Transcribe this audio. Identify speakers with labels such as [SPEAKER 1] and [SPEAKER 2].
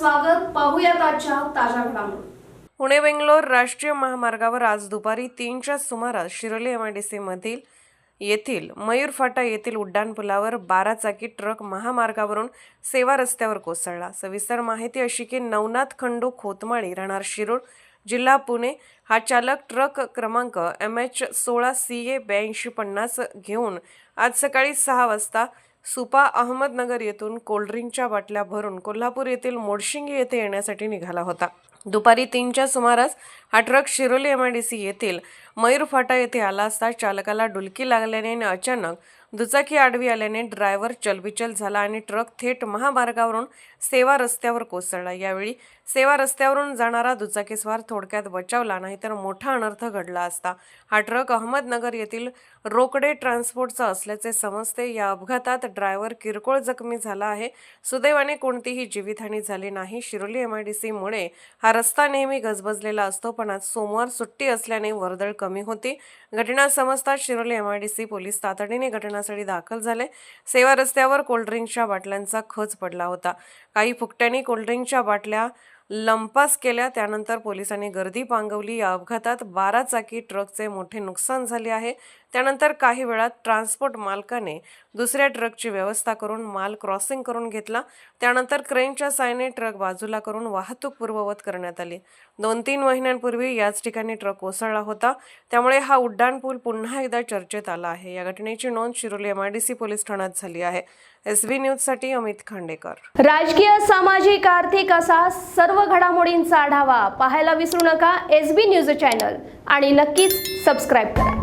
[SPEAKER 1] स्वागत. पाहूयात आजच्या ताज्या घडामोडी.
[SPEAKER 2] पुणे बेंगलोर राष्ट्रीय महामार्गावर आज दुपारी तीनच्या सुमारास शिरोली एमआयडीसी मधील येथील मयूर फाटा येथील उड्डाणपुलावर बारा चाकी ट्रक महामार्गावरून सेवा रस्त्यावर कोसळला. सविस्तर माहिती अशी की नवनाथ खंडू खोतमाळी राहणार शिरूळ जिल्हा पुणे. हा चालक ट्रक क्रमांक एम एच सोळा सी ए ब्याऐंशी पन्नास घेऊन आज सकाळी सहा वाजता सुपा अहमदनगर येथून कोल्ड्रिंकच्या बाटल्या भरून कोल्हापूर येथील मोडशिंगी येथे येण्यासाठी निघाला होता. दुपारी तीनच्या सुमारास हा ट्रक शिरोली एमआयडीसी येथील मयूर फाटा येथे आला असता चालकाला डुलकी लागल्याने आणि अचानक दुचाकी आडवी आल्याने ड्रायव्हर चलबिचल झाला आणि ट्रक थेट महामार्गावरून सेवा रस्त्यावर कोसळला. यावेळी सेवा रस्त्यावरून जाणारा दुचाकीस्वार थोडक्यात बचावला नाहीतर मोठा अनर्थ घडला असता. हा ट्रक अहमदनगर येथील रोकडे ट्रान्सपोर्टचा असल्याचे समजते. या अपघातात ड्रायव्हर किरकोळ जखमी झाला आहे. सुदैवाने कोणतीही जीवितहानी झाली नाही. शिरोली एम आय डी सीमुळे हा रस्ता नेहमी गजबजलेला असतो पण आज सोमवार सुट्टी असल्याने वर्दळ कमी होती. घटना समजताच Shiroli M I D C police तातडीने घटना घटनास्थळी दाखल झाले. सेवा रस्त्यावर कोल्ड्रिंकच्या बाटल्यांचा खच पडला होता. काही फुकट्यांनी कोल्ड्रिंकच्या बाटल्या लंपास केल्या. त्यानंतर पोलिसांनी गर्दी पांगवली. या अपघातात बारा चाकी ट्रकचे मोठे नुकसान झाले आहे. त्यानंतर काही वेळात ट्रान्सपोर्ट मालकाने दुसऱ्या ट्रकची व्यवस्था करून माल क्रॉसिंग करून घेतला. त्यानंतर क्रेनच्या साहाय्याने ट्रक बाजूला करून वाहतूक पूर्ववत करण्यात आली. दोन तीन महिन्यांपूर्वी याच ठिकाणी ट्रक कोसळला होता. त्यामुळे हा उड्डाणपूल पुन्हा एकदा चर्चेत आला आहे. या घटनेची नोंद शिरोली एमआयडीसी पोलीस ठाण्यात झाली आहे. एस बी न्यूजसाठी अमित खांडेकर.
[SPEAKER 1] राजकीय सामाजिक आर्थिक असा सर्व घडामोडींचा आढावा पाहायला विसरू नका. एस बी न्यूज चॅनल आणि नक्कीच सबस्क्राईब करा.